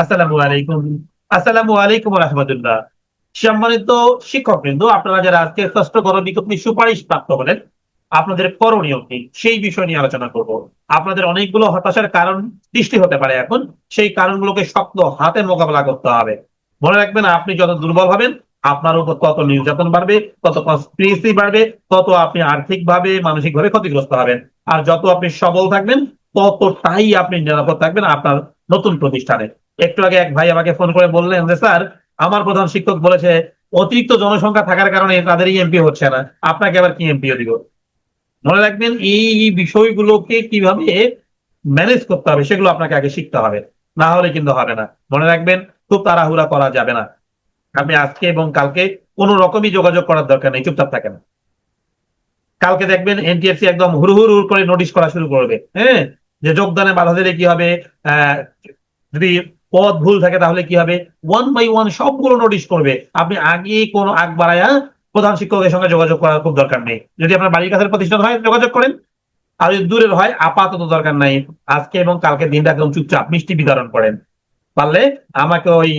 আসসালামু আলাইকুম। আসসালামু আলাইকুম রহমতুল্লাহ। সম্মানিত শিক্ষক বৃন্দ আপনারা যারা আজকে ষষ্ঠ গণ বিজ্ঞপ্তি সুপারিশ প্রাপ্ত হলেন, আপনাদের করণীয় কি? সেই বিষয় নিয়ে আলোচনা করব। আপনাদের অনেকগুলো হতাশার কারণ সৃষ্টি হতে পারে এখন। সেই কারণগুলোকে শক্ত হাতে মোকাবেলা করতে হবে। মনে রাখবেন, আপনি যত দুর্বল হবেন, আপনার উপর তত নির্যাতন বাড়বে, তত কনস্পিরেসি বাড়বে, তত আপনি আর্থিকভাবে, মানসিকভাবে ক্ষতিগ্রস্ত হবেন। আর যত আপনি সবল থাকবেন, ততটাই আপনি নিরাপদ থাকবেন। আপনার নতুন প্রতিষ্ঠানে একটু আগে এক ভাই আমাকে ফোন করে বললেন যে, স্যার, আমার প্রধান শিক্ষক বলেছে, অতিরিক্ত জনসংখ্যা থাকার কারণে তাদেরই এমপি হচ্ছে না। আপনাকে আবার কি এমপিও দিব? মনে রাখবেন, এই বিষয়গুলোকে কীভাবে ম্যানেজ করতে হবে, সেগুলো আপনাকে আগে শিখতে হবে। না হলে কিন্তু হবে না। মনে রাখবেন, খুব তাড়াহুড়া করা যাবে না। আপনি আজকে এবং কালকে কোনো রকমই যোগাযোগ করার দরকার নেই, চুপচাপ থাকেন। কালকে দেখবেন এনটিএফসি একদম হুড় হুড় করে নোটিশ করা শুরু করবে। হ্যাঁ? যে যোগদানে বাধা দিলে কি হবে? যদি পদ ভুল থাকে তাহলে কি হবে? ওয়ান বাই ওয়ান সবগুলো নোটিশ করবে। আপনি আগে কোনো আগ বাড়ায়া প্রধান শিক্ষকের সঙ্গে যোগাযোগ করার খুব দরকার নেই। যদি আপনার বাড়ির কাছের প্রতিষ্ঠান হয়, যোগাযোগ করেন। আর যদি দূরের হয়, আপাতত দরকার নাই। আজকে এবং কালকে দিনটা একদম চুপচাপ, মিষ্টি বিতরণ করেন। পারলে আমাকে ওই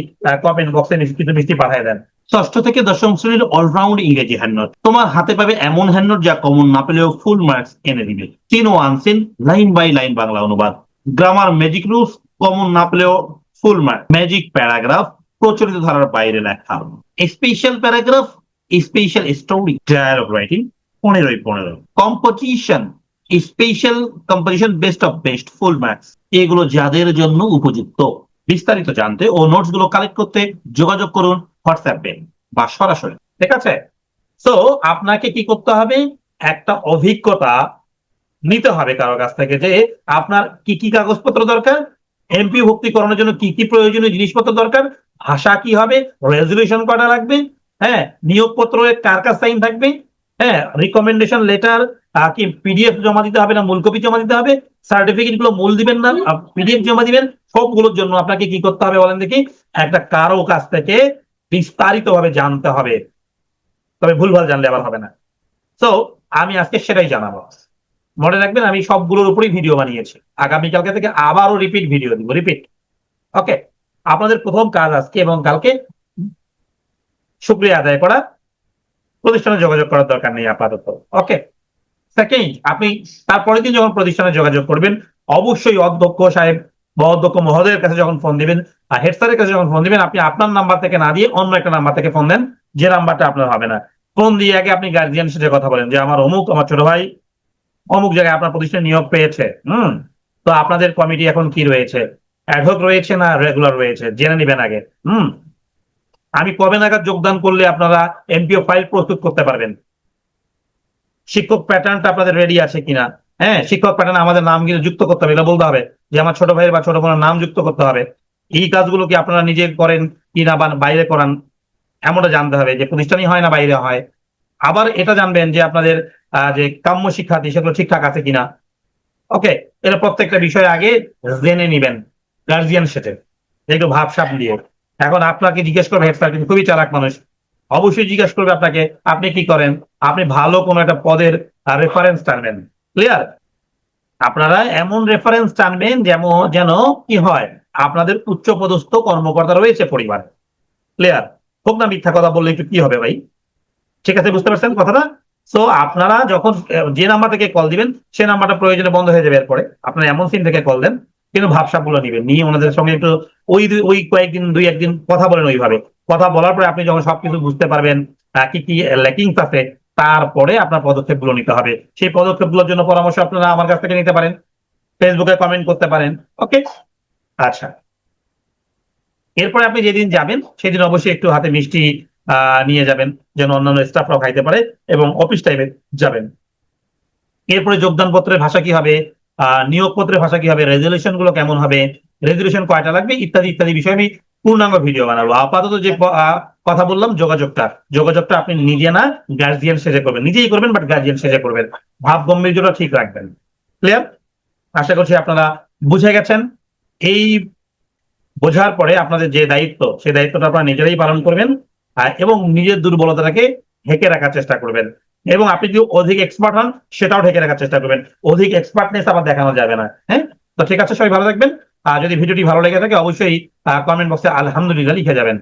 কমেন্ট বক্সে কিছু মিষ্টি পাঠিয়ে দেন। ষষ্ঠ থেকে দশম শ্রেণির অলরাউন্ড ইংরেজি হ্যান্ডনোট তোমার হাতে পাবে এমন হ্যান্ডনোট যা কমন না পেলেও ফুল মার্কস এনে দিবে। Seen O unseen line by line Bangla অনুবাদ। গ্রামার ম্যাজিক রুলস কমন না পেলেও ফুল মার্ক ম্যাজিক প্যারাগ্রাফ প্রচলিত ধারার বাইরে লেখা। Special paragraph special story dialogue writing পনেরোই পনেরো। Composition special composition best of best full marks এগুলো যাদের জন্য উপযুক্ত। বিস্তারিত জানতে ও নোটসগুলো কালেক্ট করতে যোগাযোগ করুন। হোয়াটসঅ্যাপে বা সরাসরি ঠিক আছে? তো আপনাকে কি করতে হবে? একটা অভিজ্ঞতা নিতে হবে কারও কাছ থেকে যে আপনার কি কি কাগজপত্র দরকার এমপি ভর্তিকরণের জন্য কি কি প্রয়োজনীয় জিনিসপত্র দরকার ভাষা কি হবে রেজলিউশন করা লাগবে হ্যাঁ? নিয়োগপত্রে কার কার সাইন থাকবে হ্যাঁ? রিকমেন্ডেশন লেটার কি পিডিএফ জমা দিতে হবে না মূল কপি জমা দিতে হবে? সার্টিফিকেটগুলো মূল দিবেন না পিডিএফ জমা দিবেন সবগুলোর জন্য আপনাকে কি করতে হবে বলেন দেখি একটা কারও কাছ থেকে বিস্তারিত ভাবে জানতে হবে। তবে ভুলভাল জানলে আবার হবে না। তো আমি আজকে সেটাই জানাব। মনে রাখবেন, আমি সবগুলোর উপরেই ভিডিও বানিয়েছি। আগামীকালকে থেকে আবারও রিপিট ভিডিও দিব। রিপিট ওকে আপনাদের প্রথম কাজ আজকে এবং কালকে শুক্রিয়া আদায় করা। প্রতিষ্ঠানে যোগাযোগ করার দরকার নেই আপাতত। ওকে সেকেন্ড আপনি তারপরের দিন যখন প্রতিষ্ঠানে যোগাযোগ করবেন, অবশ্যই অধ্যক্ষ সাহেব বা অধ্যক্ষ মহোদয়ের কাছে যখন ফোন দিবেন আর হেড স্যারের কাছে যখন ফোন দিবেন, আপনি আপনার নাম্বার থেকে না দিয়ে অন্য একটা নাম্বার থেকে ফোন দেন, যে নাম্বারটা আপনার হবে না। ফোন দিয়ে আগে আপনি গার্জিয়ানের সাথে কথা বলেন যে, আমার অমুক, আমার ছোট ভাই অমুক জায়গায় আপনার প্রতিষ্ঠানে নিয়োগ পেয়েছে। হুম? তো আপনাদের কমিটি এখন কি রয়েছে? অ্যাডহক রয়েছে না রেগুলার রয়েছে? জেনে নিবেন আগে। হুম? আমি কবে নাগাদ যোগদান করলে আপনারা এমপিও ফাইল প্রস্তুত করতে পারবেন? শিক্ষক প্যাটার্নটা আপনাদের রেডি আছে কিনা? হ্যাঁ শিক্ষক প্যাটার্ন আমাদের নাম কিন্তু যুক্ত করতে হবে, এটা বলতে হবে যে আমার ছোট ভাইয়ের বা ছোট বোনের নাম যুক্ত করতে হবে। এই কাজগুলো কি আপনারা নিজে করেন কি না বাইরে করান, এমনটা জানতে হবে যে প্রতিষ্ঠানই হয় না বাইরে হয়। আবার এটা জানবেন যে আপনাদের যে কাম্য শিক্ষার্থী, সেগুলো ঠিকঠাক আছে কিনা। ওকে এটা প্রত্যেকটা বিষয় আগে জেনে নিবেন গার্জিয়ান সেটে একটু ভাবসাপ দিয়ে। এখন আপনাকে জিজ্ঞেস করবে, হেড স্যার, কিন্তু খুবই চালাক মানুষ। অবশ্যই জিজ্ঞেস করবে আপনাকে, আপনি কি করেন? আপনি ভালো কোনো একটা পদের রেফারেন্স টানবেন। ক্লিয়ার আপনারা এমন রেফারেন্স টানবেন যেমন, যেন কি হয়? আপনাদের উচ্চ পদস্থ কর্মকর্তা রয়েছে পরিবার। ক্লিয়ার হোক না মিথ্যা কথা বললে একটু কি হবে ভাই? ঠিক আছে, বুঝতে পারছেন কথাটা? সো আপনারা যখন যে নাম্বার থেকে কল দিবেন, সে নাম্বারটা প্রয়োজনে বন্ধ হয়ে যাবে এরপরে। আপনারা এমন সিন থেকে কল দেন, কিন্তু ভাবসাপগুলো নিবেন। নিয়ে ওনাদের সঙ্গে একটু ওই ওই কয়েকদিন, দুই, একদিন কথা বলেন ওইভাবে। কথা বলার পরে আপনি যখন সবকিছু বুঝতে পারবেন কি কি ল্যাকিংস আছে তারপরে আপনার পদক্ষেপগুলো নিতে হবে। সেই পদক্ষেপগুলোর জন্য পরামর্শ আপনারা আমার কাছ থেকে নিতে পারেন। ফেসবুকে কমেন্ট করতে পারেন। ওকে আচ্ছা। এরপরে আপনি যেদিন যাবেন, সেদিন অবশ্যই একটু হাতে মিষ্টি নিয়ে যাবেন, যেন অন্যান্য স্টাফরাও খাইতে পারে এবং অফিস টাইমে যাবেন। এরপরে যোগদান পত্রের ভাষা কি হবে? নিয়োগপত্রের ভাষা কি হবে? রেজলিউশনগুলো কেমন হবে? রেজলিউশন কয়টা লাগবে? ইত্যাদি ইত্যাদি বিষয়ে আমি পূর্ণাঙ্গ ভিডিও বানাবো। আপাতত যে কথা বললাম, যোগাযোগটা। যোগাযোগটা আপনি নিজে না গার্জিয়ান সেজে করবেন। নিজেই করবেন বাট গার্জিয়ান সেজে করবেন। ভাব গম্ভীর্যটা ঠিক রাখবেন। ক্লিয়ার আশা করছি আপনারা বুঝে গেছেন। এই বোঝার পরে আপনাদের যে দায়িত্ব, সেই দায়িত্বটা আপনারা নিজেরাই পালন করবেন এবং নিজের দুর্বলতাটাকে ঢেকে রাখার চেষ্টা করবেন। এবং আপনি যদি অধিক এক্সপার্ট হন, সেটাও ঢেকে রাখার চেষ্টা করবেন। অধিক এক্সপার্টনেস আবার দেখানো যাবে না। হ্যাঁ? তো ঠিক আছে, সবাই ভালো থাকবেন। যদি ভিডিওটি ভালো লেগে থাকে অবশ্যই কমেন্ট বক্সে আলহামদুলিল্লাহ লিখে যাবেন।